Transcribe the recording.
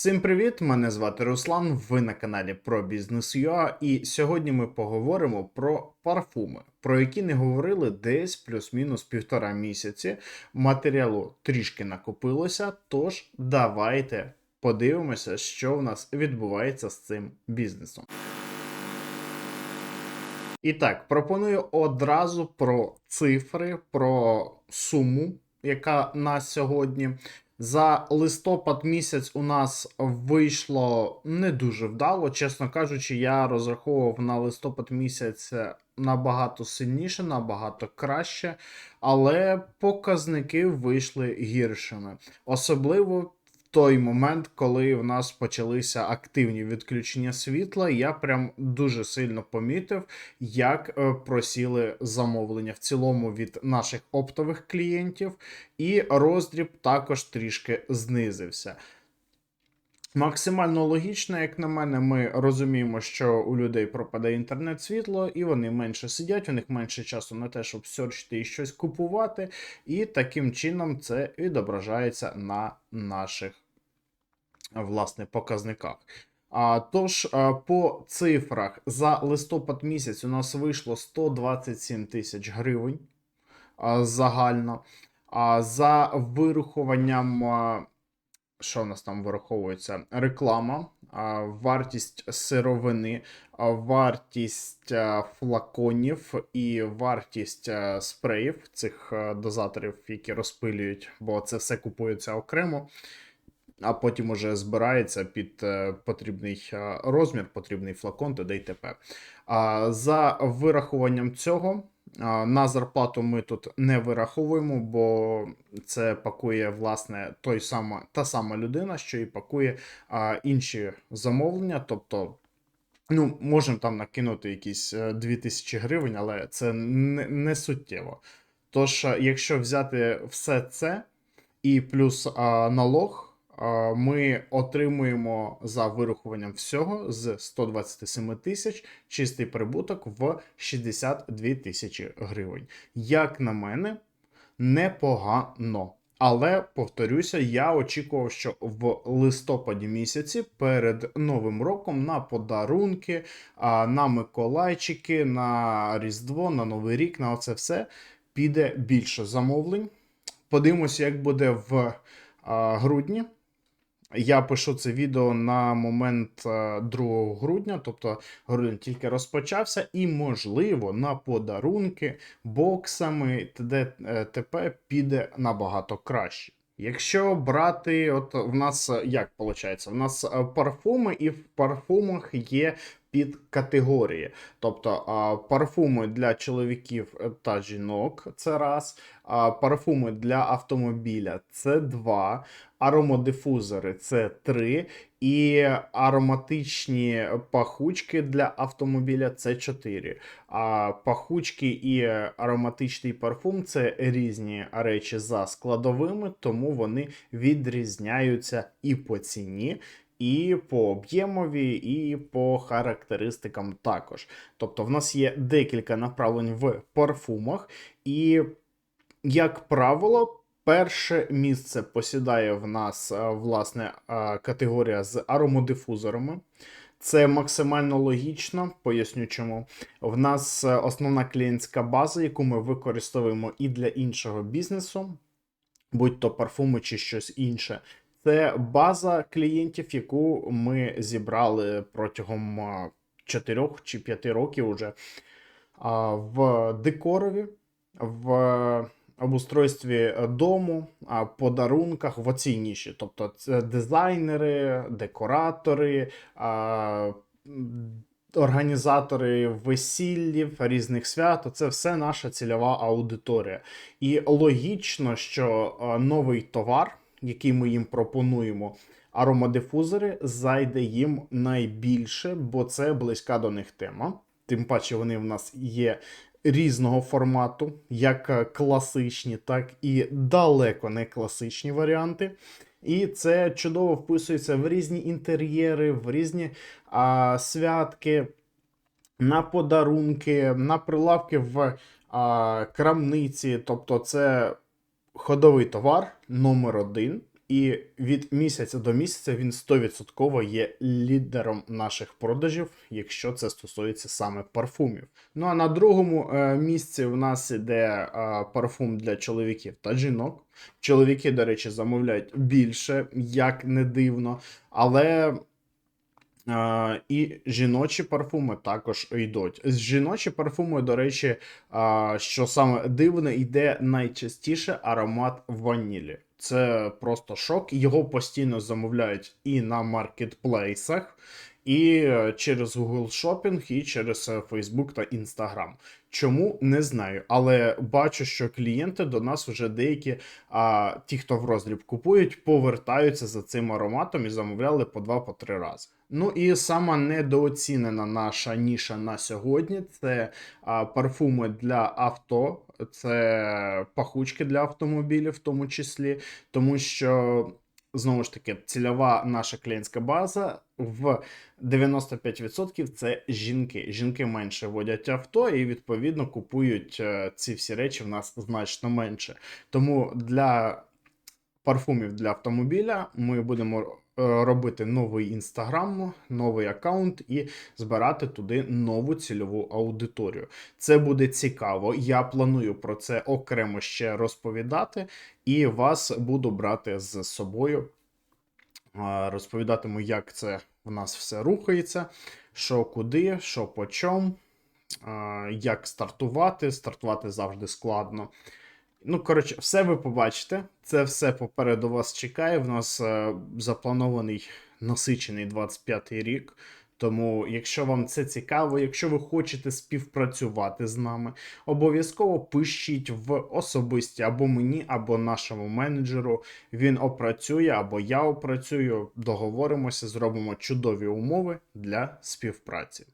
Всім привіт! Мене звати Руслан. Ви на каналі про бізнес UA, і сьогодні ми поговоримо про парфуми, про які не говорили десь плюс-мінус півтора місяці. Матеріалу трішки накопилося, тож давайте подивимося, що в нас відбувається з цим бізнесом. І так, пропоную одразу про цифри, про суму, яка на сьогодні. За листопад місяць у нас вийшло не дуже вдало. Чесно кажучи, я розраховував на листопад місяць набагато сильніше, набагато краще, але показники вийшли гіршими. Особливо той момент, коли в нас почалися активні відключення світла, я прям дуже сильно помітив, як е, просіли замовлення в цілому від наших оптових клієнтів, і роздріб також трішки знизився. Максимально логічно, як на мене, ми розуміємо, що у людей пропадає інтернет світло, і вони менше сидять, у них менше часу на те, щоб серчити і щось купувати, і таким чином це відображається на наших власне показниках. А, Тож, по цифрах за листопад місяць у нас вийшло 127 тисяч гривень загально. А за вирахуванням, що в нас там вираховується? Реклама, вартість сировини, вартість флаконів і вартість спреїв цих дозаторів, які розпилюють, бо це все купується окремо а потім уже збирається під е, потрібний е, розмір, потрібний флакон і т.п. А за вирахуванням цього. На зарплату ми тут не вираховуємо, бо це пакує власне той сама, та сама людина, що і пакує а, інші замовлення. Тобто, ну, можемо там накинути якісь 2000 е, гривень, але це не, не суттєво. Тож, якщо взяти все це і плюс а, налог ми отримуємо за вирахуванням всього з 127 тисяч чистий прибуток в 62 тисячі гривень. Як на мене, непогано. Але повторюся, я очікував, що в листопаді місяці перед новим роком на подарунки, на Миколайчики, на Різдво, на Новий рік, на оце все піде більше замовлень. Подивимося, як буде в грудні. Я пишу це відео на момент 2 е, грудня, тобто грудень тільки розпочався, і, можливо, на подарунки боксами т.д. Е, т.п. піде набагато краще. Якщо брати, от в нас як виходить? У нас е, парфуми, і в парфумах є під категорії. Тобто парфуми для чоловіків та жінок це раз, парфуми для автомобіля це два, аромодифузори це три, і ароматичні пахучки для автомобіля це 4. А пахучки і ароматичний парфум це різні речі за складовими, тому вони відрізняються і по ціні і по об'ємові, і по характеристикам також. Тобто, в нас є декілька направлень в парфумах, і, як правило, Перше місце посідає в нас е, власне е, категорія з аромодифузорами. Це максимально логічно, поясню чому. В нас е, основна клієнтська база, яку ми використовуємо і для іншого бізнесу, будь то парфуми чи щось інше. Це база клієнтів, яку ми зібрали протягом 4 чи 5 років уже в декорові, в обустройстві дому, подарунках в оцій ніші. Тобто це дизайнери, декоратори. Організатори весіллів, різних свят це все наша цільова аудиторія. І логічно, що новий товар, який ми їм пропонуємо, аромадифузори, зайде їм найбільше, бо це близька до них тема. Тим паче вони в нас є різного формату, як класичні, так і далеко не класичні варіанти. І це чудово вписується в різні інтер'єри, в різні а, святки, на подарунки, на прилавки в а, крамниці. Тобто, це ходовий товар номер один. і від місяця до місяця він 100% є лідером наших продажів, якщо це стосується саме парфумів. Ну а на другому е, місці в нас іде е, парфум для чоловіків та жінок. Чоловіки, до речі, замовляють більше, як не дивно, але. І жіночі парфуми також йдуть. З жіночі парфуми, до речі, що саме дивне, йде найчастіше аромат ванілі. Це просто шок. Його постійно замовляють і на маркетплейсах, і е, через Google Shopping, і через е, Facebook та Instagram. Чому не знаю, але бачу, що клієнти до нас вже деякі, а, ті, хто в роздріб купують, повертаються за цим ароматом і замовляли по два по три рази. Ну і сама недооцінена наша ніша на сьогодні це а, парфуми для авто, це пахучки для автомобілів, в тому числі, тому що. Знову ж таки, цільова наша клієнтська база в 95% це жінки. Жінки менше водять авто і відповідно купують е, ці всі речі в нас значно менше. Тому для парфумів для автомобіля ми будемо е, робити новий інстаграм, новий аккаунт і збирати туди нову цільову аудиторію. Це буде цікаво. Я планую про це окремо ще розповідати, і вас буду брати з собою. Розповідатиму, як це в нас все рухається, що куди, що по чому, як стартувати. Стартувати завжди складно. Ну, коротше, все ви побачите. Це все попереду вас чекає. В нас е, запланований насичений 25-й рік. Тому, якщо вам це цікаво, якщо ви хочете співпрацювати з нами, обов'язково пишіть в особисті або мені, або нашому менеджеру. Він опрацює, або я опрацюю. Договоримося, зробимо чудові умови для співпраці.